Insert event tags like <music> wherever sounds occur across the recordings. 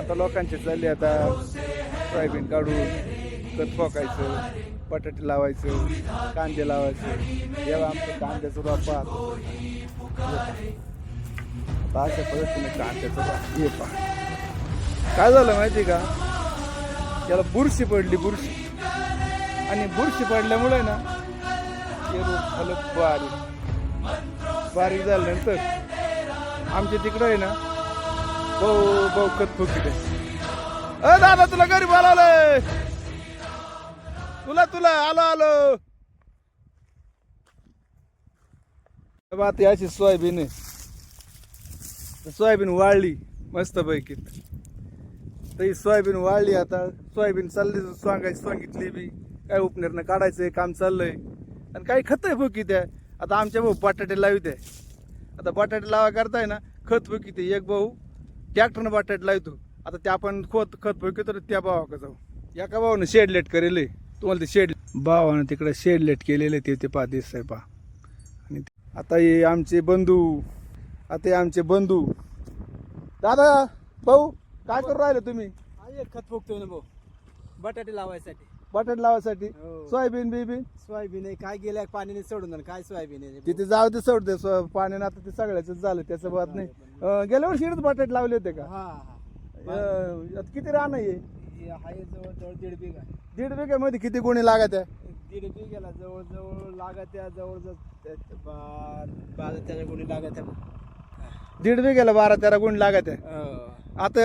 आता लोकांचे चालले आता सोयाबीन काढून खत फोकायचं बटाटे लावायचं कांदे लावायचे. जेव्हा आमचं कांद्याचं रोप आता अशा पद्धतीने कांद्याचं रोप हे पहा. काय झालं माहिती का? त्याला बुरशी पडली बुरशी. आणि बुरशी पडल्यामुळे ना ते रोप झालं बारीक. बारीक झाल्यानंतर आमच्या तिकडं आहे ना भाऊ भाऊ खत फुकीत अ दादा तुला घरी बोलावलंय. तुला तुला आलो आलो. बा ती अशी सोयाबीन आहे. सोयाबीन वाळली मस्त पैकी तरी सोयाबीन वाळली आता. सोयाबीन चालली सांगायची सांगितली बी. काय उपनेरनं काढायचंय काम चाललंय. आणि काही खत आहे फुकी त्या आता आमच्या भाऊ बटाटे लावित आहे. आता बटाटे लावा करताय ना खत फुकी ते एक भाऊ ट्रॅक्टरनं बटाटे लावतो आता ते आपण खोत खत फुकितो तर त्या भावाकडे जाऊ. एका भावानं शेड लेट करेल. तुम्हाला ते शेड भावानं तिकडे शेड लेट केलेले ते ते पा दिसतंय पा आणि आता हे आमचे बंधू. आता हे आमचे बंधू. दादा भाऊ काय करू राहिले तुम्ही? खत फुकतोय ना भाऊ. बटाटे लावायसाठी. बटाटे लावायसाठी. हो. सोयाबीन बिबीन? सोयाबीन आहे. काय गेल्या पाण्याने सोडून आणि काय सोयाबीन आहे? तिथे जाऊ दे सोड दे. सो- पाण्यानं आता ते सगळ्याच झालं. त्याचं बात नाही. अं, गेल्या वर्षी बटाटे लावले होते का? हा हा. अं, आता किती रान आहे? हे आहे जवळजवळ दीड बिघा दीड बिघ्यामध्ये किती गुणी लागत आहे दीड बिघ्याला जवळजवळ लागत आहे जवळजवळ त्याच्या गुणी लागत आहे दीड बिघ्याला बारा तेरा गुण लागत आहे. हो. आता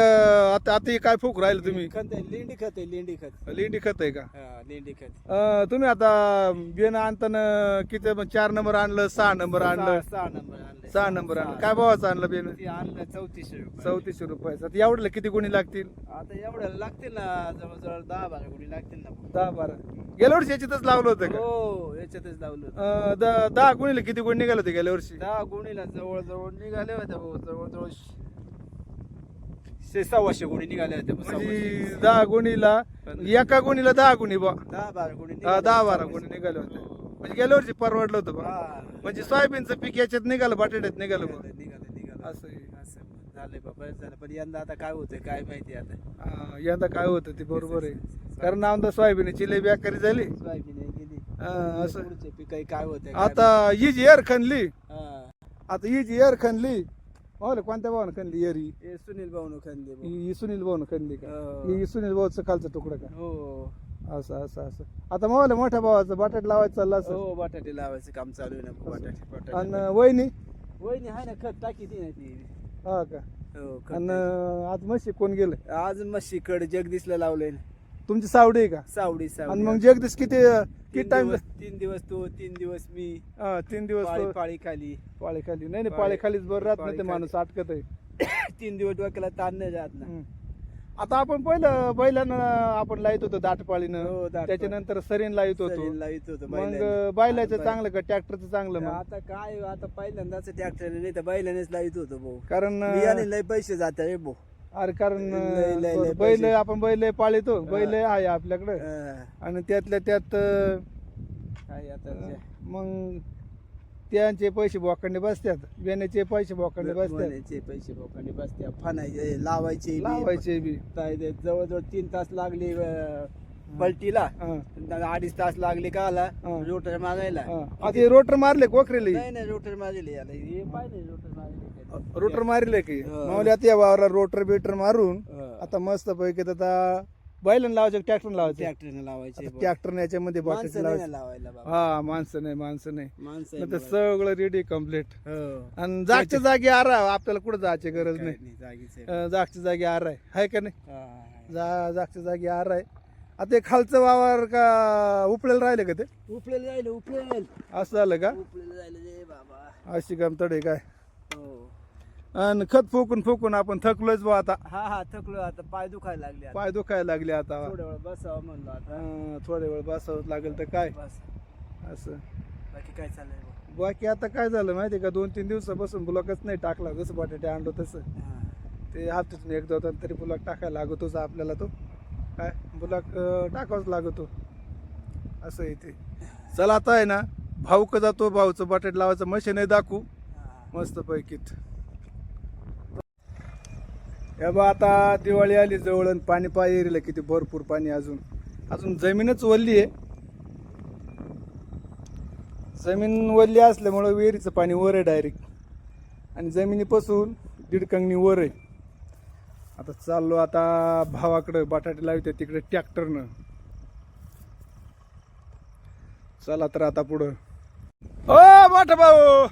आता आता हे काय फुक राहिले तुम्ही? खत आहे लेंडी खत आहे लेंडी खत. लेंडी खत आहे का? हा लेंडी खत. अं, तुम्ही आता बियाणं आणताना किती मग चार नंबर आणलं सहा नंबर आणलं? सहा- सहा नंबर आणले. सहा नंबर आणलं. काय भावाचं आणलं बियाणं? ते आणलं चौतीसशे रुपये. चौतीसशे रुपयाचं आता एवढ्याला किती गुणी लागतील? आता एवढ्या लागतील ना जवळजवळ दहा बारा गुणी लागतील ना. दहा बारा. गेल्या वर्षी याच्यातच लावलं होतं का? हो याच्यातच लावलं होतं. अं, द- दहा गुणीला किती गुण निघाले होते गेल्या वर्षी? दहा गुणीला जवळ जवळ निघाले होते भाऊ जवळजवळ शे सव्वाशे गुणी निघाले होते भाऊ, सव्वाशे. म्हणजे दहा गुणीला एका गुणीला दहा गुणी बा दहा बारा गुणी हा, दहा बारा. गुणी निघाले होते. म्हणजे गेल्या वर्षी परवडलं होतं बा हा. म्हणजे सोयाबीनचं पीक याच्यात निघालं बटाट्यात निघालं निघाले निघाले असं आहे. असं झालंय बाबा झालं. पण यंदा आता काय होतंय काय माहिती आता? हा, यंदा काय होतं ते बरोबर आहे. कारण आमदा सोयाबीनची लई बेकारी झाली. सोयाबीन आहे गेली. हा, असं. पुढचे काय होते आता ही जी एअर खणली आता ही जी एअर खणली हो कोणत्या भावानं खणली ही हे सुनील भाऊ खंदे भाऊ. ही सुनील भाऊनं खणली का? हो. ही सुनील भाऊचं खालचं तुकडं का? हो. असं असं असं. आता मग मोठ्या भावाचं. बटाट लावायचं चाललं असं. हो बटाटे लावायचं काम चालू आहे ना बटाटे बटाटे. आणि वहिनी? वहिनी आहे ना खत टाकी ती ना ती. हा का? हो खत आणि आज म्हशी कोण गेलं? आज मशीकडे जगदीशला लावलंय तुमची सावडी आहे का? सावडी आणि सावडी मग जगदीश किती किती तीन टाइम दिवस तीन दिवस तो तीन दिवस मी. तीन दिवस पाळी तो पाळी खाली पाळी खाली नाही नाही पाळी- पाळी खालीच बरं राहत नाही ते पाळी माणूस अटकत आहे. <coughs> तीन दिवस डोक्याला ताण नाही जात ना. हम्म. आता आपण पहिलं बैलानं आपण लाईत होतो दाट पाळीनं हो, त्याच्यानंतर सरीन लाईत होतो. सरीला येत होतं मग बैलाने. बैलाचं चांगलं का? ट्रॅक्टरचं चांगलं मग? आता काय आता पहिल्यांदाच ट्रॅक्टर नाही तर बैलानेच लावित होतो भाऊ. कारण बियाणे लय पैसे जातात रे भाऊ. अरे कारण लय- लय- लय बैल पैसे. आपण बैल पाळीतो. बैल आहे आपल्याकडे. आणि त्यातल्या त्यात अं, काय आता जे- मग त्यांचे पैसे बोकांडे बसतात. बेण्याचे पैसे बोकांडे बसतात. बोलायचे पैसे बोकांनी बसते फानायचे लावायचे. लावायचे बी. काय ते जवळजवळ तीन तास लागले अं, पलटीला. हा, अडीच तास लागले का आला हा. रोटर मागायला हा. आता हे रोटर मारले कोकरेले. नाही नाही रोटर मारले याला. हे पाहिजे रोटर मारले. रोटर मारले की. माऊली आता या वावरात रोटर बिटर मारून. आता मस्त पैकी आता बैलन लावायचं ट्रॅक्टर लावायचं? ट्रॅक्टरने लावायचे भाऊ. ट्रॅक्टर याच्यामध्ये बॉटल ना लावायचं. हा माणसं नाही माणसं नाही. माणसं तर सगळं रेडी कंप्लीट हो. आणि जागच्या जागी आरा आपल्याला कुठं जायची गरज काय नाही. आहे. जागच्या जागी आर आहे. हाय का नाही. जा जागच्या जागी आर आहे. आता खालचं वावर का उपळेला राहिले का ते? उपलेलं जाईल उपलेलं. जाईल असं झालं का? उपलेलं जाईल रे बाबा. अशी गमतडे काय? हो आणि खत फुकून फुकून आपण थकलोच बा आता. हा हा थकलो आता. पाय दुखायला लागले आता. पाय दुखायला लागले आता. थोड्या वेळ बसावं म्हणलो आता. अं, थोड्या वेळ बसावं लागेल तर काय? बस. असं. बाकी काय चाललंय? बाकी आता काय झालं माहिती का? दोन तीन दिवसापासून ब्लॉकच नाही टाकला. जसं बटाटे आणलो तसं. हा. ते हप्त्यातून एकदा होता तरी ब्लॉक टाकायला लागतोच आपल्याला तो. काय? ब्लॉक टाकावाच लागतो. असं आहे ते. चला आता आहे ना भाऊ का जातो भाऊचं बटाट लावायचं मशीन आहे दाखवू. हा. मस्त पैकीत हे बा आता दिवाळी आली जवळ आणि पाणी पाय पाहिलं किती भरपूर पाणी अजून. अजून जमीनच वल्ली आहे. जमीन वल्ली असल्यामुळं विहिरीचं पाणी वर आहे डायरेक्ट आणि जमिनीपासून दीड कंगणी वर आहे. आता चाललो आता भावाकडं बटाटे लावते तिकडे ट्रॅक्टरनं चला तर आता पुढं. ओ मोठ भाऊ!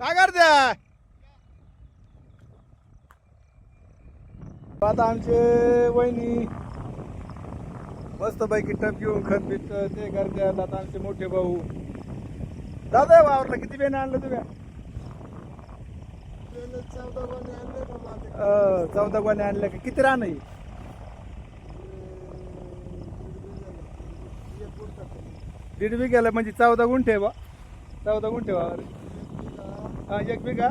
काय करत्या आता आमचे वहिनी मस्त पैकी टप घेऊन खत बीत ते करतात. आता आमचे मोठे भाऊ. दादा वावरला किती बेन आणलं तुम्ही? चौदा गोणे आणले चौदा का? किती रान आहे? दीड बिघ्याला म्हणजे चौदा गुंठे बा. चौदा गुंठे वावर हा एक बिघा?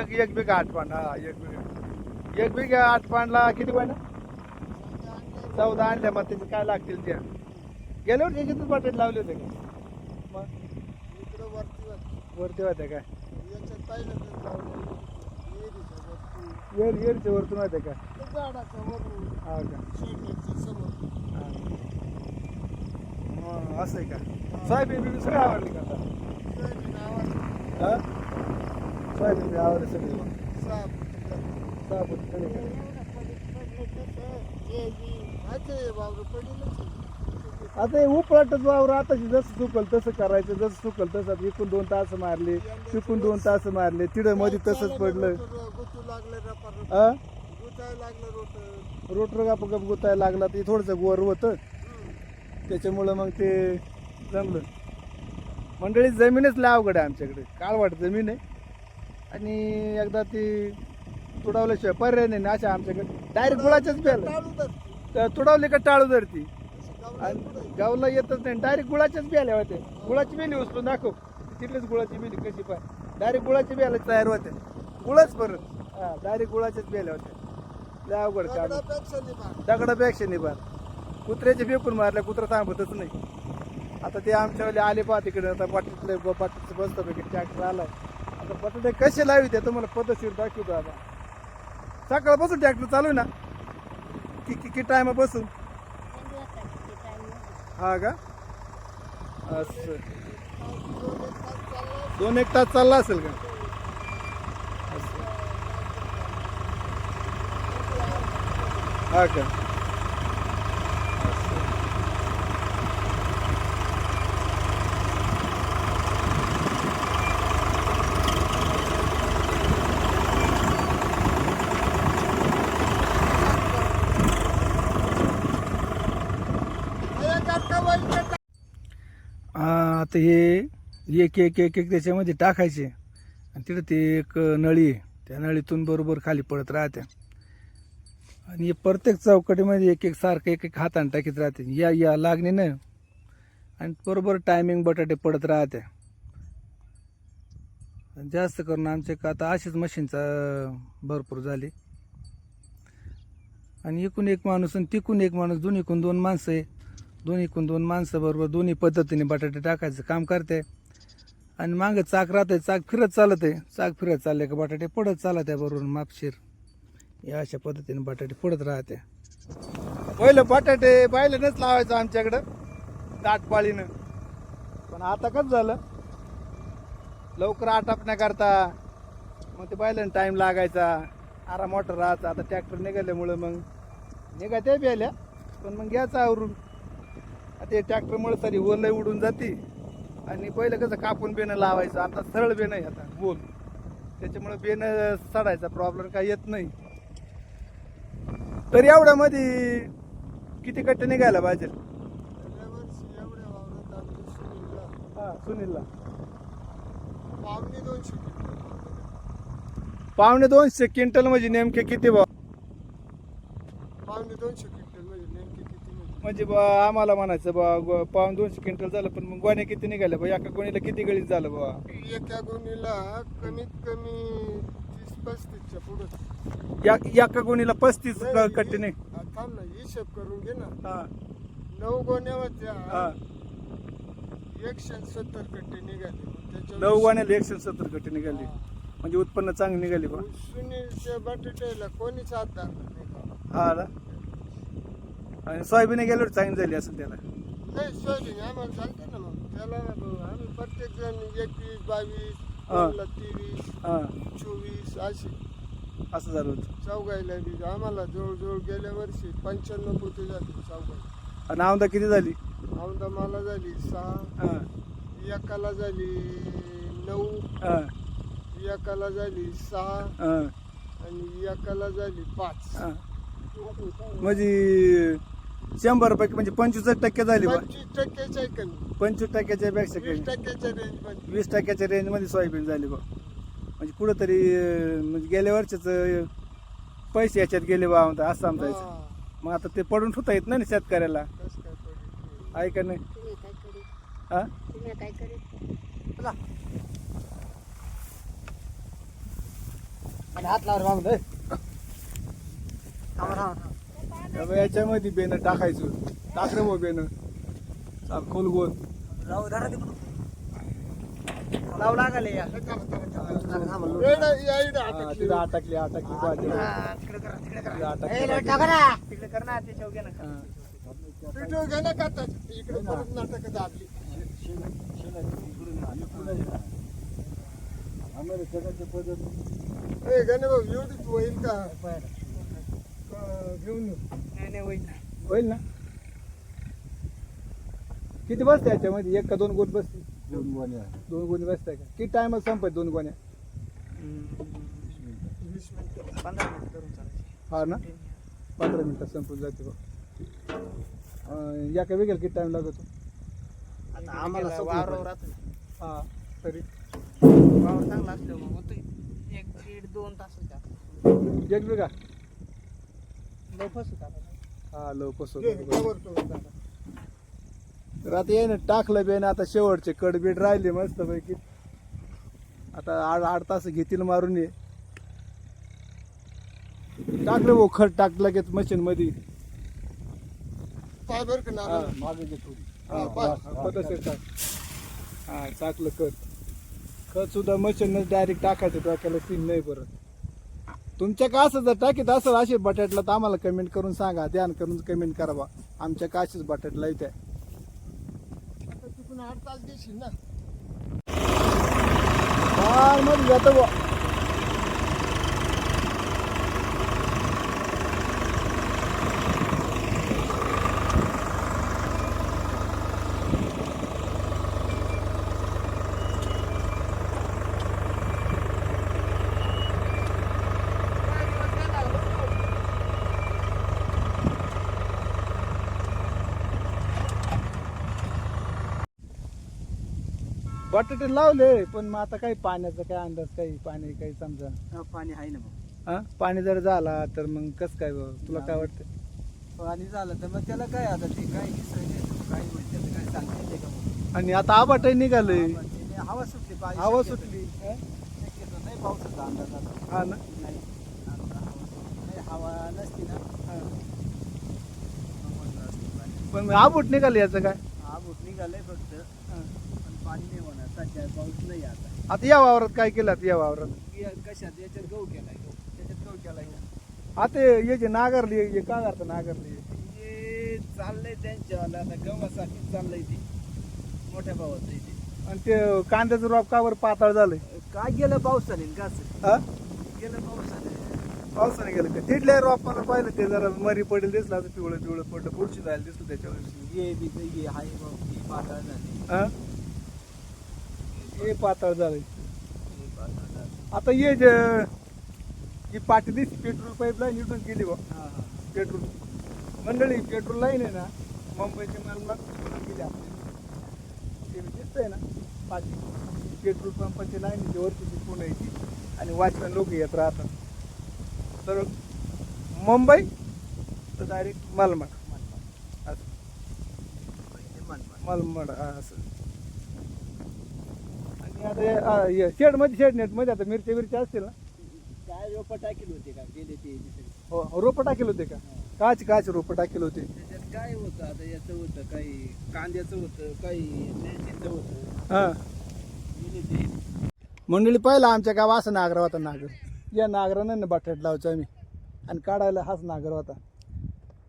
एक एक बिघा आठ पांड हा एक बिघा. एक बिघा आठ पांडला किती पाहिजे चौदा आणल्या मग त्याचे काय लागतील त्या? गेल्या वर्षी याच्यातच बटाटे लावले होते का? मग? इकडं वरती पाहिलं. विहिरीच्या वरती. येर येरच्या वरतून होत्या का? हा का? हा. मग असं आहे का? सोयाबीन बिबीन सगळं आवडली का आता? हा? सोयाबीन बी आवडली सगळी साप. आता हे उपळटच वावर आता जसं सुकल तसं करायचं जसं सुकल तसं आता इकून दोन तास मारले तिकून दोन तास मारले तिथं मध्ये तसंच पडलं. रोटर लागलं लागलं रोटर रोटर गप गप गुतायला लागला ते थोडंसं गोर होतं. त्याच्यामुळं मग ते जमलं. मंडळी जमीनच लय आहे आमच्याकडे. काळवाट जमीन आहे. आणि एकदा ती तुडवल्याशिवाय पर्याय नाही ना अशा आमच्याकडे. डायरेक्ट गुळाच्याच बेल तुडवली का टाळू धरती असं आणि गावला येतच नाही. डायरेक्ट गुळाच्याच बियाल्या होते. गुळाची बेली उचलून दाखव. तिथलीच गुळाची बेली कशी पाय डायरेक्ट गुळाची बियाला तयार होते. गुळच परत. हा डायरेक्ट गुळाच्याच बियाल्या होत्या लय अवघड काम. दगडापेक्षा निभार. दगडापेक्षा कुत्र्याचे फेकून मारल्या कुत्रा थांबतच नाही. आता ते आमच्यावाले आले पहा तिकडे. आता पाटीतले बटाट्याचं बसतं पैकी ट्रॅक्टर आलाय. आता बटाटे कसे लावी ते तुम्हाला पद्धतशीर दाखवतो आता. सकाळपासून ट्रॅक्टर चालू आहे ना. कि किती टायमापासून हा का? असं. दोन एक तास चालला असेल का? हा का हे काका बाई काका. हा, आता हे एक एक एक एक त्याच्यामध्ये टाकायचे. आणि तिथं ते एक नळी आहे. त्या नळीतून बरोबर खाली पडत राहत्या. आणि प्रत्येक चौकटीमध्ये एक एक सारखं एक एक हाताने टाकीत राहते. या या लागणे आणि बरोबर टायमिंग बटाटे पडत राहते जास्त करून आमच्या का आता अशीच मशीनचा भरपूर झाली. आणि इकून एक माणूस आणि तिकून एक माणूस दोन्हीकून दोन माणसं आहे. दोन्हीकून दोन माणसं बरोबर दोन्ही पद्धतीने बटाटे टाकायचं काम करते. आणि मागं चाक राहते चाक फिरत चालत. आहे चाक फिरत चालले का बटाटे पडत चालत आहे बरोबर मापशीर. या अशा पद्धतीने बटाटे पडत राहते. पहिलं बटाटे पाहिलेनच लावायचं आमच्याकडं दाटपाळीनं. पण आता कसं झालं? लवकर आटापण्याकरता मग ते पाहिलं टाईम लागायचा. आरा मोटर राहायचा. आता ट्रॅक्टर निघाल्यामुळं मग निघा त्या प्यायल्या पण मग घ्यायचं आवरून. ते ट्रॅक्टरमुळे सारी ओलही उडून जाते. आणि पहिलं कसं कापून बेणं लावायचं आता सरळ बेणं आहे आता बोल. त्याच्यामुळे बेणं सडायचा प्रॉब्लेम काही येत नाही. तर एवढ्यामध्ये किती कट्टे निघायला पाहिजे गेल्या एवढ्या सुनीलला हा सुनीलला. पावणे दोनशे किलो. पावणे दोनशे क्विंटल म्हणजे नेमके किती भाव? पावणे दोनशे क्विंटल म्हणजे नेमके किती म्हणजे बा आम्हाला म्हणायचं बा पावणे दोनशे क्विंटल झालं पण मग गोण्या किती निघाल्या बा? एका गोणीला किती गळीत झालं बा? एका गुणीला कमीत कमी तीस पस्तीसच्या पुढं. या एका गोणीला पस्तीस कट्टे निघ हा, थांब ना हिशोब करून घे ना. हा. नऊ गोण्या होत्या. हा. एकशे सत्तर कट्टे निघाले. नऊ गोण्याला एकशे सत्तर कट्टे निघाले. म्हणजे उत्पन्न चांगली निघाली बा. सुनीलच्या बटाट्याला कोणीच हात धरला नाही. का. हा ना. आणि सोयाबीन गेल्यावर चांगली झाली असेल त्याला. नाही सोयाबीन आम्हाला चालतं ना मग. त्याला आम्ही प्रत्येक जण एकवीस बावीस हा. कोणाला तेवीस हा. चोवीस असे असं झालं होतं. चौघायला बी आम्हाला जवळजवळ गेल्या वर्षी पंच्याण्णव पोते झाली चौघाई. आणि औंदा किती झाली? औंदा मला झाली सहा हा. एकाला झाली नऊ हा. एकाला झाली सहा हा. आणि एकाला झाली पाच. हा. म्हणजे शंभर पैकी म्हणजे पंचवीस टक्के झाली बा. पंचवीस टक्क्याच्या कमी पंचवीस टक्क्याच्या पेक्षा वीस कमी टक्क्याच्या रेंजमध्ये. वीस टक्क्याच्या रेंजमध्ये सोयाबीन झाली बा. म्हणजे कुठंतरी अं, म्हणजे गेल्या वर्षीच पैसे याच्यात गेले बा म्हणता असं समजायचं हा. मग आता ते पडून ठेवता येत नाही ना शेतकऱ्याला. कसं काय पडेल? आहे का नाही? तुम्ही काय करीत हा? तुम्ही काय करीत चला. आणि हात लावर मागून त्यामुळे याच्यामध्ये बेन टाकायचं टाकलं बा बेन चाल खोल गोल. लाव लागले अटकली. तिथं अटकली अटकली पाहिजे तिथं अटकली तिकडे कर ना. त्याच्यावर घे ना. हा. पिठू घे ना का त्याच्यात? इकडे परत नाटक दाबली ए गणे भाऊ एवढीच होईल का? का घेऊन येऊ? नाही नाही होईल होईल ना? किती बसते याच्यामध्ये? एक का दोन गोट बसते? दोन गोण्या. दोन गोणी बसताय का? किती टायमात संपत दोन गोण्या? वीस मिनिटं. पंधरा मिनिट करून चालायचे. हा ना? पंधरा मिनिटात संपून जाते बा अं, या का वेगळ्या किती टाइम लागतो? आता आम्हाला राहतो. हा तरी. वावर चांगला होतो एक दीड दोन तास एक बिघा होता हा लवकर घे, सोबत त्यावर तो दादा. तर आता ये ना टाकलं बे ना आता शेवटचे कडबीट राहिले मस्त पैकी आता आठ आठ तास घेतील मारून ये टाकलं भाऊ खत टाकलं की मशीन मध्ये हा टाकलं खत. खत सुद्धा मशीन डायरेक्ट टाकायचं डोक्याला सीन नाही परत. तुमच्या का असं जर टाकीत असेल असे बटाटला तर आम्हाला कमेंट करून सांगा. ध्यान करून कमेंट करा बा. आमच्या का असेच बटाटला इथे तिकडून आठ तास देशील ना. मध्ये जातं बुवा. बटाटे लावले पण मग आता काही पाण्याचा काय अंदाज काही पाणी काही समजा. पाणी आहे ना मग. हा? पाणी जर झाला तर मग कस काय बुवा? तुला काय वाटतं पाणी झालं तर मग त्याला काय आता ते काय होईल त्याचं काय सांगता येते का मग? आणि आता आबाटही निघालंय. पण त्याने हवा सुटली पाहिजे हवा शक्यतो- सुटली. हा? शक्यतो नाही पावसाचा अंदाज आता. हा ना? नाही. आता हवा सुटली. नाही हवा नसती ना. हा. मग म्हटलं असतं पाणी. पण आबूट निघाले याचं काय? आबूट निघालंय फक्त. हा. पण नाही होणार. सध्या पाऊस नाही आता. आता या वावरात काय केलं आता या वावरात? या- कशात? याच्यात गहू केलाय गहू. त्याच्यात गहू केलाय? आता हे जे नागरली हे का करतं नागरली हे चाललंय त्यांच्यावाला. आता गव्हासाठी चाललंय ते. मोठ्या भावाचं इथे आणि ते कांद्याचं रोप का बरं पातळ झालंय? काय गेलं पावसाने का असं? हा? गेलं पावसाने. पावसाने गेलं का? तिथल्या रोपाला पाहिलं ते जरा मरी पडेल दिसलं असं पिवळं पिवळं पडलं पुढची जायला दिसलं त्याच्यावर. ये बी काही हाय बघ ही पातळ झाली हा? हे पातळ झालंय. ही झाली. आता ये जे ही पाठी दिसते पेट्रोल पाईपलाईन इथून गेली बा हा, हा. पेट्रोल. मंडळी पेट्रोल लाईन आहे ना मुंबईच्या मार्गला गेली आपली. ते दिसतंय ना पाठी पेट्रोल पंपाची लाईन आहे, वरती ती. पुण्याची आणि वॉचमॅन लोक येत राहतात. तर मुंबई तर डायरेक्ट मालमड मनमाड. असं. मालमड हा, असं. आता हे- हा, हे शेडमध्ये शेड नेटमध्ये आता मिरच्या बिरच्या असतील ना. काय रोपं टाकेल होते का? गेले ते दुसरे. हो रोपं टाकेल होते का? काच काच रोपं टाकेल होते. त्याच्यात काय होतं? आता याचं होतं काही कांद्याचं होतं काही मिरचीचं होतं. हा. मंडळी पाहिला आमच्या गाव असा नागर होता नागर. या नागरानं बटाट लावायचो आम्ही. आणि काढायला हाच नागर होता.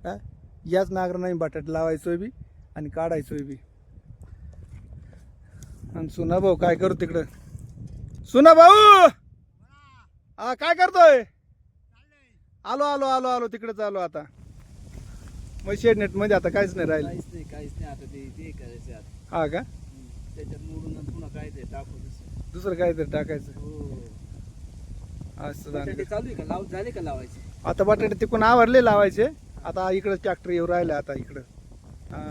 हा? याच नागरानं आम्ही बटाट लावायचो बी आणि काढायचो बी. आणि सुना भाऊ काय करू तिकडं? सुना भाऊ! हा काय करतोय? आलो आलो आलो आलो तिकडेच आलो आता. मग शेडनेटमध्ये आता काहीच नाही राहिलं. काहीच नाही काहीच नाही आता ते ते करायचं आता. हा का. त्याच्यात मोडून पुन्हा काय ते टाकू दुसरं. दुसरं काहीतरी टाकायचं. हो. असं बटाटे झालं. चालू आहे का? लाव झाले का लावायचे? आता बटाटे तिकून आवरले लावायचे. आता इकडे ट्रॅक्टर येऊ राहिले आता इकडं. हा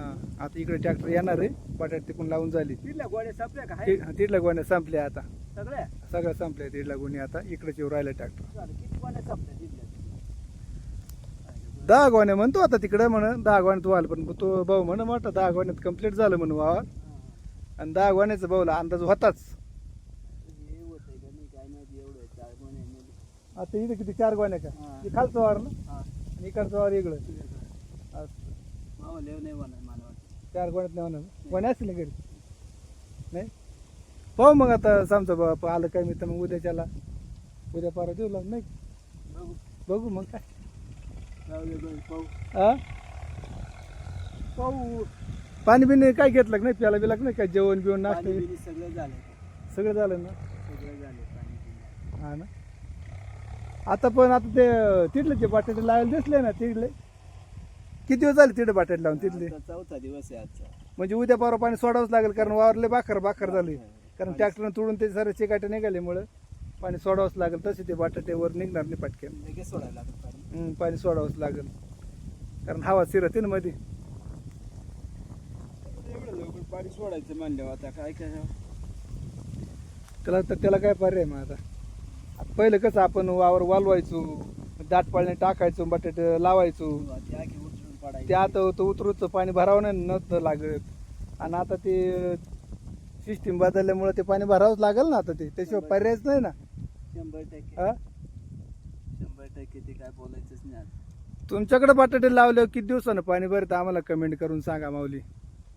आता इकडे ट्रॅक्टर येणार आहे. बटाटे तिकून लावून झाली. तिथल्या गोळ्या संपल्या का? हाय? तिथल्या गोण्या संपल्या आता. सगळ्या? सगळ्या संपल्या तिथल्या गोणी आता. इकडेच येऊ राहिले ट्रॅक्टर. किती संपल्या दहा गोण्या म्हणतो आता तिकडे म्हण दहा गोण्यात व्हाल पण तो भाऊ म्हण मोठा दहा गोण्यात कंप्लीट झालं म्हणून वावर हा. आणि दहा गोण्याचा भाऊला अंदाज होताच. हे होतंय का नाही काय माहिती एवढं चार गोण्यामध्ये आता इथे किती चार गोण्या का? हा. हे खालचं वावर ना? हा. आणि इकडचं वावर इकडं असं. मामा लेव नाही होणार मला वाटतं. चार गोण्यात नाही होणार. गोण्या असतील ना घरी? नाही? पाहू मग आता समजा बाप आलं काय मी तर मग उद्याच्याला उद्या पारा देऊ लाग नाही? बघू. बघू मग काय. जाऊ दे बघ, पाहू. हा पाहू. पाणी बिणी काय घेतलं का नाही? प्याला बिला का नाही? काय जेवण बिवण नाश्ता पाणी बिणी सगळं झालं सगळं झालं ना? सगळं झालं पाणी बिणी. हा ना? आता पण आता ते तिथले ते बटाटे लावायला दिसले ना तिथले? किती दिवस झाले तिथे बटाटे लावून तिथले? आता चौथा दिवस आहे आजचा. म्हणजे उद्या परवा पाणी सोडावंच लागेल कारण वावरले बाखर बाखर झाले. कारण ट्रॅक्टरनं तोडून ते सारे चिकाटे निघाल्यामुळं पाणी सोडावंच लागेल. तसे ते बटाटे वर निघणार नाही लगेच सोडायला लागत पाणी. हम्म, पाणी सोडावंच लागेल. कारण हवा शिरते ना मध्ये एवढं लवकर पाणी सोडायचं म्हणल्यावर आता काय करावं? त्याला तर त्याला काय पर्याय मग आता? आता पहिलं कसं आपण वावर वालवायचो दाट पाळणे टाकायचो बटाटे लावायचो. आखी पडायचं ते आता होतं उतरूचं पाणी भरावं नाही नव्हतं लागत. आणि आता ते सिस्टीम बदलल्यामुळे ते पाणी भरावंच लागेल ना आता ते. त्याशिवाय पर्यायच नाही ना. शंभर टक्के. हा? शंभर टक्के ते काय बोलायचंच नाही आता. तुमच्याकडे बटाटे लावल्यावर किती दिवसानं पाणी भरतं? आम्हाला कमेंट करून सांगा माऊली.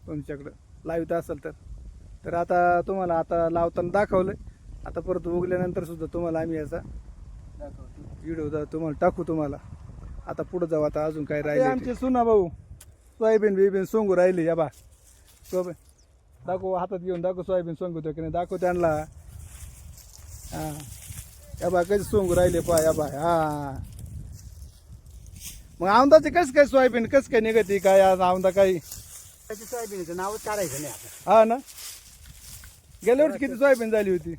तुमच्याकडं. लावित असेल तर. तर आता तुम्हाला आता लावताना दाखवलं आता परत उगल्यानंतर सुद्धा तुम्हाला आम्ही याचा दाखवतो. व्हिडिओ दा तुम्हाला टाकू तुम्हाला. आता पुढे जाऊ आता अजून काय राहिले आमचे सुना भाऊ सोयाबीन बिबीन सोंगू राहिली या बा. सोयाबीन. दाखव हातात घेऊन दाखव सोयाबीन सोंगतो की नाही. दाखव त्यांना. हा. या बा कधी सोंगू राहिले पा या बा. हा. मग औंदाचे कसं काय सोयाबीन कसं काय निघते काय आज औंदा काही? त्याच्या सोयाबीनचं नावच काढायचं नाही आता. हा ना? गेल्या वर्षी किती सोयाबीन झाली होती?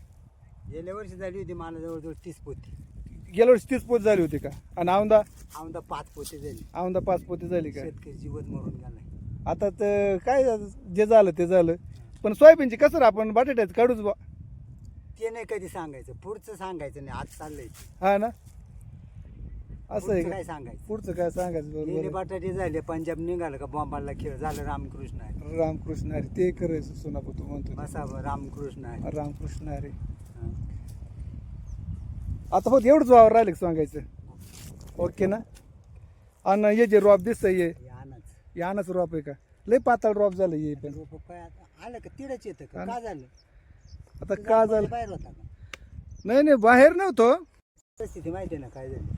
गेल्या वर्षी झाली होती मला जवळजवळ तीस पोती. गेल्या वर्षी तीस पोत झाली होती का? आणि औंदा? औंदा पाच पोते झाली. औंदा पाच पोती झाली का? शेतकरी जीवत मरून गेलाय. आता तर काय जे झालं ते झालं. पण सोयाबीनची कसं आपण? बटाट्याचं काढूच बा ते नाही कधी सांगायचं. पुढचं सांगायचं नाही. आज चाललंय. हा ना? असं आहे पुढचं का? काय सांगायचं? पुढचं काय सांगायचं बरोबर बटाटे झाले पंजाब निघालं का बॉम्बाला खेळ? झालं रामकृष्ण आहे रामकृष्ण हरी. ते करायचं सोनापू तू म्हणतो. ते. बसा बा, रामकृष्ण आहे रामकृष्ण हरी. हा. आता फक्त एवढंच वावर राहिलं का सांगायचं? ओके ना? आणि हे जे रॉप दिसतंय हे? हे आणाच यानच रॉप आहे का? लय पातळ रॉप झालं हे पण. आलं का? तिडच येतं का. का झालं? आता का झालं? बाहेर होता का? नाही नाही बाहेर नव्हतो. परिस्थिती माहिती आहे ना काय झाली?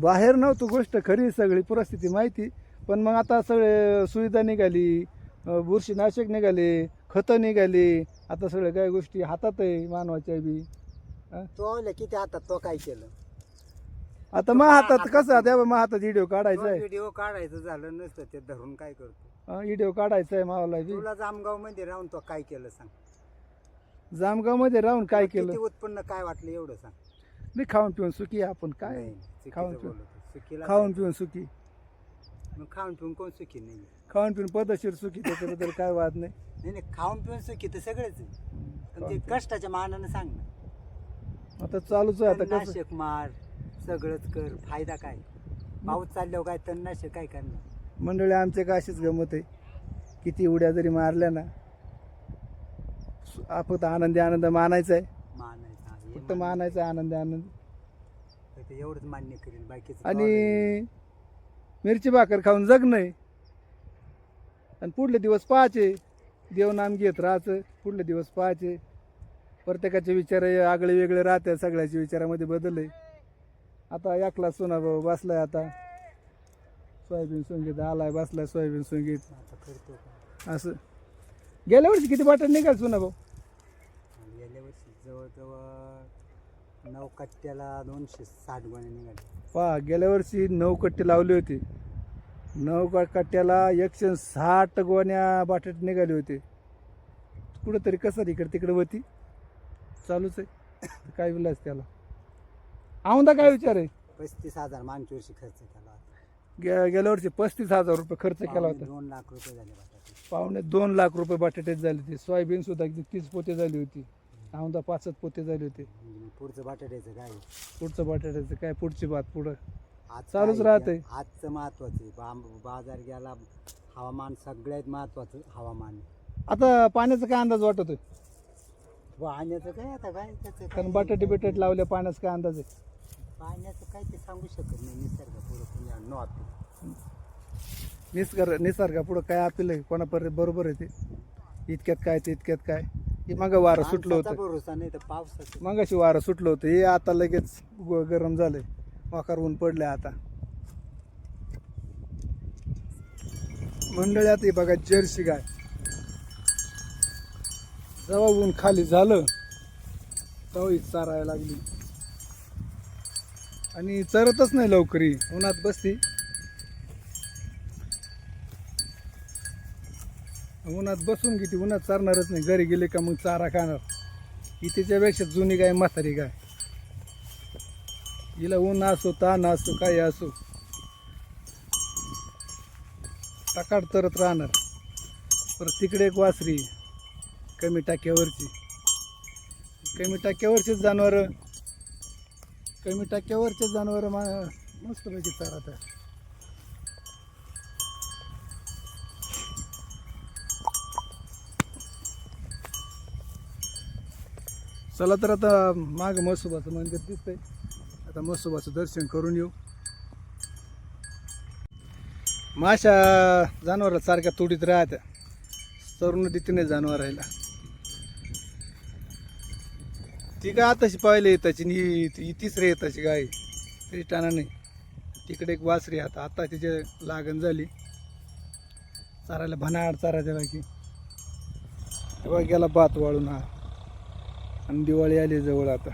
बाहेर नव्हतं गोष्ट खरी सगळी परिस्थिती माहिती. पण मग आता सगळे सुविधा निघाली बुरशीनाशक निघाले खतं निघाली. आता सगळ्या काही गोष्टी हातात आहे मानवाच्या बी? तो आवल्या किती हातात तो काय केलं? आता मग हातात कसं आता मग हातात व्हिडिओ काढायचा आहे. व्हिडिओ काढायचं झालं नसतं ते धरून काय करतो? व्हिडिओ काढायचा आहे मावाला बी. तुला जामगावमध्ये राहून तो काय केलं सांग. जामगावमध्ये राहून काय तुला केलं? किती उत्पन्न काय वाटलं एवढं सांग. नाही खाऊन पिऊन सुखी आहे आपण काय नाही, चुकीचं खाऊन पिऊन बोलतो. चुकीला खाऊन? पिऊन सुखी. मग खाऊन पिऊन कोण सुखी नाही खाऊन पिऊन पद्धतशीर सुखी त्याच्याबद्दल काय वाद नाही. नाही नाही खाऊन पिऊन सुखी तर सगळेच आहे. पण ते कष्टाच्या मानानं सांग ना. आता चालूच आहे आता कसं? तणनाशक मार सगळंच कर फायदा काय? पाऊस चालल्यावर काय तणनाशक काय करणार? मंडळी आमच्या का अशीच गमत आहे? किती उड्या जरी मारल्या ना सु- आ- फक्त आनंदी आनंद मानायचा आहे. मानायचं हा, हे फक्त मानायचं. मानायचा आहे आनंदी आनंद. एवढंच मान्य करेल बाकीचं आणि मिरची भाकर खाऊन जगणं आहे आणि पुढले दिवस पाहायचे देवनाम घेत राहायचं पुढले दिवस पाहायचे. प्रत्येकाचे विचार आगळे वेगळे राहतात सगळ्याच्या विचारामध्ये बदल आहे. आता एकला सोना भाऊ बसलाय आता. सोयाबीन सोंगीत आलाय बसलाय सोयाबीन सोंगीत. आता करतो का? असं. गेल्या वर्षी किती बाटल निघाल सोना भाऊ? गेल्या वर्षी जवळजवळ नऊ कट्ट्याला दोनशे साठ गोणे निघाले. पहा गेल्या वर्षी नऊ कट्टे लावले होते. नऊ कट्ट्याला एकशे साठ गोण्या बाटत निघाले होते. कुठंतरी कसं इकडे तिकडे होती चालूच आहे. काय विलास त्याला? औंदा काय विचार आहे? पस्तीस हजार मागच्या वर्षी खर्च केला होता. गे गेल्या वर्षी पस्तीस हजार रुपये खर्च केला पावणे होता. दोन लाख रुपये झाले बटाटे. पावणे दोन लाख रुपये बटाट्यात झाले होते. सोयाबीन सुद्धा अगदी तीस पोते झाली होती. औंदा पाचच पोते झाले होते. म्हणजे मग पुढचं बटाट्याचं काय? पुढचं बटाट्याचं काय? पुढची बात पुढं. आज चालूच काय राहतंय. त्या- आजचं महत्वाचं आहे. बाजार गेला हवामान सगळ्यात महत्वाचं हवामान. आता पाण्याचा काय अंदाज वाटतोय? पाण्याचं काय आता? काय त्याचं काय कारण बटाटे बिटाटे लावल्या पाण्याचा काय अंदाज आहे? पाण्याचं काय ते सांगू शकत नाही निसर्ग पुढं नो निसर्ग निसर्गा पुढं काय आपलं आहे? कोणापर्यंत बरोबर आहे ते? इतक्यात काय ते इतक्यात काय? हे मग वारं सुटलं होतं. भरोसा नाही तर पावसाचं. मगाशी वारं सुटलं होतं. हे आता लगेच ग- गरम झालंय. वाकार ऊन पडले आता. मंडळी आता हे बघा जर्सी गाय. जेव्हा ऊन खाली झालं तेव्हा ही चारायला लागली. आणि चरतच नाही लवकर ही उन्हात बसती. उन्हात बसून किती उन्हात चारणारच नाही घरी गेले का मग चारा खाणार. ही त्याच्यापेक्षा जुनी गाय म्हातारी गाय. हिला ऊन असो ताण असो काही असो. टाकाड तरत राहणार. परत तिकडे एक वासरी. कमी टाक्यावरची. कमी टाक्यावरचीच जनावरं कमी टाक्यावरचेच जनावरं मा मस्तपैकी चारत आहे चला तर आता माग मसोबाचं मंदिर दिसतंय. आता मसोबाचं दर्शन करून येऊ. माशा जनावर सारख्या तुडीत राहत्या. तरुण देते जनावर राहिला. ती काय आताशी पाहिले येताची आणि ही ही तिसरी येताची गाय. रिटाणा नाही. तिकडे एक वासरी आता. आता तिचे लागण झाली. चारायला भनाड चारायच्या बाकी तेव्हा गेला भात वाळून हा. आणि दिवाळी आली जवळ आता.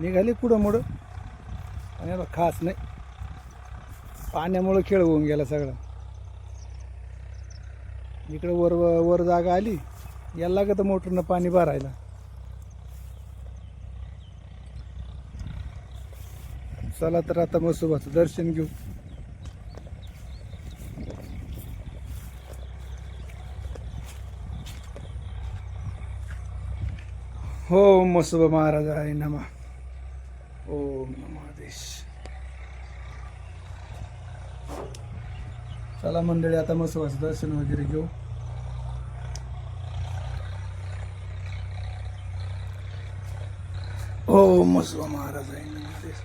निघाली पुढं मुडं. आणि याला खास नाही. पाण्यामुळं खेळ होऊन गेला सगळा. इकडं वर वर जागा आली. याला लागत मोटरनं पाणी भरायला. चला तर आता मसोबाचं दर्शन घेऊ. हो मसोबा महाराज आहे नमा ओम नमादेश चला मंडळी आता मसोबाचं दर्शन वगैरे घेऊ. हो मसोबा महाराज आहे नमादेश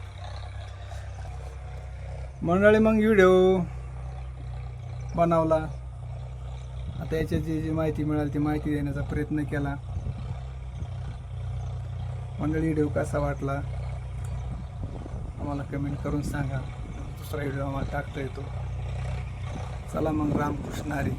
मंडळी मग व्हिडिओ बनवला. आता याच्याची जी माहिती मिळाली ती माहिती देण्याचा प्रयत्न केला. मंडळी व्हिडिओ कसा वाटला? आम्हाला कमेंट करून सांगा. दुसरा व्हिडिओ आम्हाला टाकता येतो. चला मग रामकृष्ण हरी.